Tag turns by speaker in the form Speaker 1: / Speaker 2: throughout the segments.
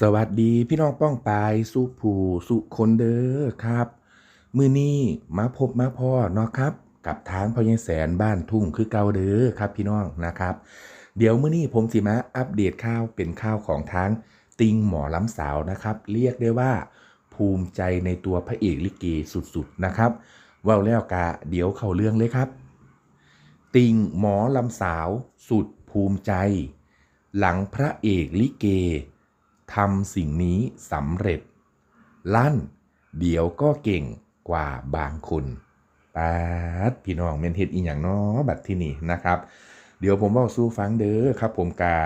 Speaker 1: สวัสดีพี่น้องป้องปายสุผูสุคนเด้อครับ มือนี้มาพบมาพ่อเนาะครับ กับทางพญแสนบ้านทุ่งคือเก่าเด้อครับ พี่น้องนะครับ เดี๋ยวมือนี้ผมสิมาอัปเดตข่าวเป็นข่าวของทางติงหมอล้ำสาวนะครับ เรียกได้ว่า ภูมิใจในตัวพระเอกลิเกสุดๆนะครับว่าแล้วกะเดี๋ยวเข้าเรื่องเลยครับ ติงหมอลำสาวสุดภูมิใจ หลังพระเอกลิเก ทำสิ่งนี้สำเร็จ ลั่น เดี๋ยวก็เก่งกว่าบางคนปาดพี่น้องเมนเฮ็ดอีหยังนาะบัดที่นี่นะครับ เดี๋ยวผมบอกสู้ฟังเด้อครับ ผมกา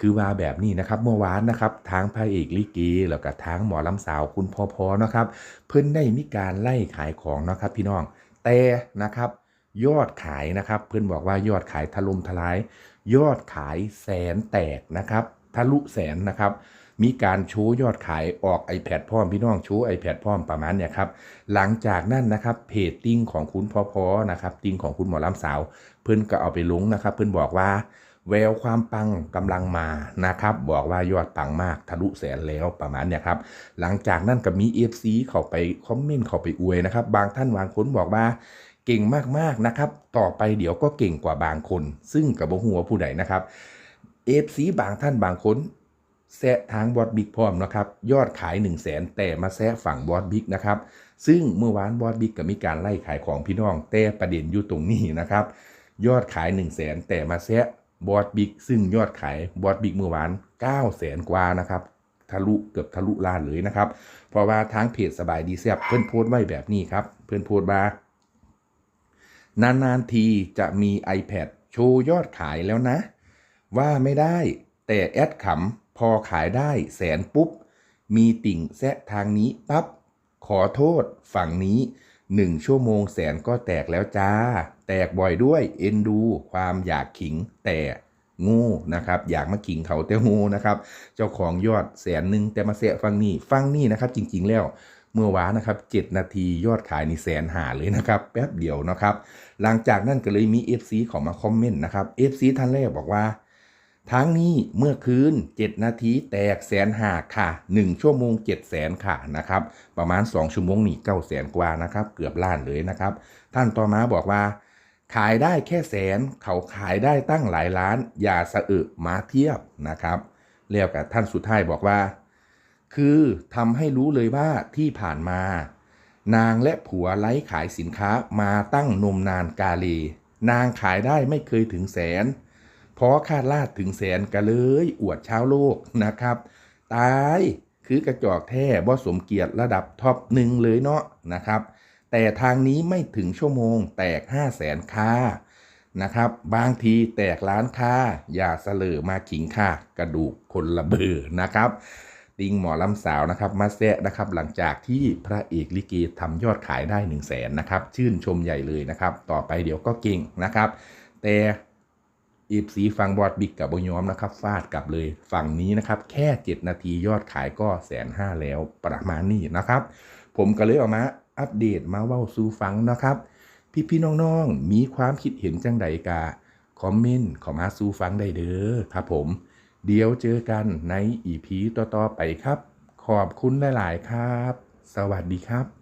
Speaker 1: คือว่าแบบนี้นะครับเมื่อวานนะครับทางพระเอกลิเกแล้วก็ทางหมอลำสาวคุณพอพอนะครับ เพิ่นได้มีการไล่ขายของนะครับ พี่น้องแต่นะครับยอดขายนะครับ เพื่อนบอกว่ายอดขายถล่มทลาย ยอดขายแสนแตกนะครับ ทะลุแสนนะครับ มีการชว์ยอดขายออก iPad พร้อมพี่น้องชว์ iPad พร้อมประมาณเนี่ยครับหลังจากนั้นนะครับเพจติ้งของคุณพ่อพอนะครับติ้งของคุณหมอลำสาว เพื่อนก็เอาไปลงนะครับ เพื่อนบอกว่าแววความปังกำลังมานะครับ บอกว่ายอดปังมากทะลุแสนแล้วประมาณเนี่ยครับหลังจากนั้นก็มี FC เข้าไปคอมเมนต์เข้าไปอวยนะครับ บางท่านบางคนบอกว่าเก่งมากๆนะครับ ต่อไปเดี๋ยวก็เก่งกว่าบางคน ซึ่งกับบหัวผู้ใดนะครับ FC บางท่านบางคน แซะทางบอสบิ๊กพร้อมนะครับยอดขาย 1 0 0 0 0แสนแต่มาแซะฝั่งบอสบิ๊กนะครับซึ่งเมื่อวานบอสบิ๊กก็มีการไล่ขายของพี่น้อง แต่ประเด็นอยู่ตรงนี้นะครับยอดขาย 1 0 0 0 0แสนแต่มาแซะบอสบิ๊กซึ่งยอดขายบอสบิ๊กเมื่อวาน9 0 0แสนกว่านะครับทะลุเกือบทะลุล้านเลยนะครับ เพราะว่าทางเพจสบายดีแซบเพื่อนโพสต์ไว้แบบนี้ครับ เพื่อนโพสต์ว่านานๆทีจะมี iPad โชว์ยอดขายแล้วนะ ว่าไม่ได้แต่แอดขำ พอขายได้แสนปุ๊บ มีติ่งแซะทางนี้ปับ๊บขอโทษฝั่งนี้หนึ่งชั่วโมงแสนก็แตกแล้วจ้า แตกบ่อยด้วยเอ็นดู ความอยากขิงแต่งูนะครับ อยากมาขิงเขาแต่งูนะครับ เจ้าของยอดแสนหนึ่งแต่มาแซะฟังนี่ฟังนี่นะครับ จริง ๆ แล้วเมื่อวานนะครับ 7 นาทียอดขายนี่แสนหาเลยนะครับ แป๊บเดียวนะครับ หลังจากนั้นก็เลยมี FC เของมาคอมเมนต์นะครับ FC ท่านแรกบอกว่า ทั้งนี้เมื่อคืน 7 นาทีแตกแสนหาค่ะ 1 ชั่วโมง 7 แสนค่ะนะครับ ประมาณ 2 ชั่วโมงนี่9แสนกว่านะครับ เกือบล้านเลยนะครับ ท่านต่อมาบอกว่า ขายได้แค่แสน เขาขายได้ตั้งหลายล้าน อย่าสะอึมาเทียบนะครับแล้วกับท่านสุดท้ายบอกว่า คือทำให้รู้เลยว่าที่ผ่านมา นางและผัวไล่ขายสินค้ามาตั้งนมนานกาเลนางขายได้ไม่เคยถึงแสน พราะคาดลาดถึงแสนก็เลย อวดชาวโลกนะครับ ตายคือกระจอกแท้บ่สมเกียรติระดับท็อปหนึ่งเลยเนาะนะครับ แต่ทางนี้ไม่ถึงชั่วโมงแตก5 0 0แสนค่านะครับ บางทีแตกล้านค่า อย่าเสลอมาขิงค่ากระดูกคนละเบอร์นะครับติงหมอลำสาวนะครับมาแซะนะครับหลังจากที่พระเอกลิเกทำยอดขายได้1 0 0 0 0แสนนะครับชื่นชมใหญ่เลยนะครับ ต่อไปเดี๋ยวก็เก่งนะครับ แต่ อีฟสีฟังบอดบิ๊กกับบยอมนะครับฟาดกลับเลยฝั่งนี้นะครับแค่ 7 นาทียอดขายก็แสนห้าแล้วประมาณนี้นะครับ ผมก็เลยออกมาอัปเดตมาเว้าสู่ฟังนะครับ พี่ๆน้องๆ มีความคิดเห็นจังใดกาคอมเมนต์ขอมาสู่ฟังได้เด้อครับผม เดี๋ยวเจอกันในอีพีต่อๆไปครับ ขอบคุณหลาย ๆ ครับ สวัสดีครับ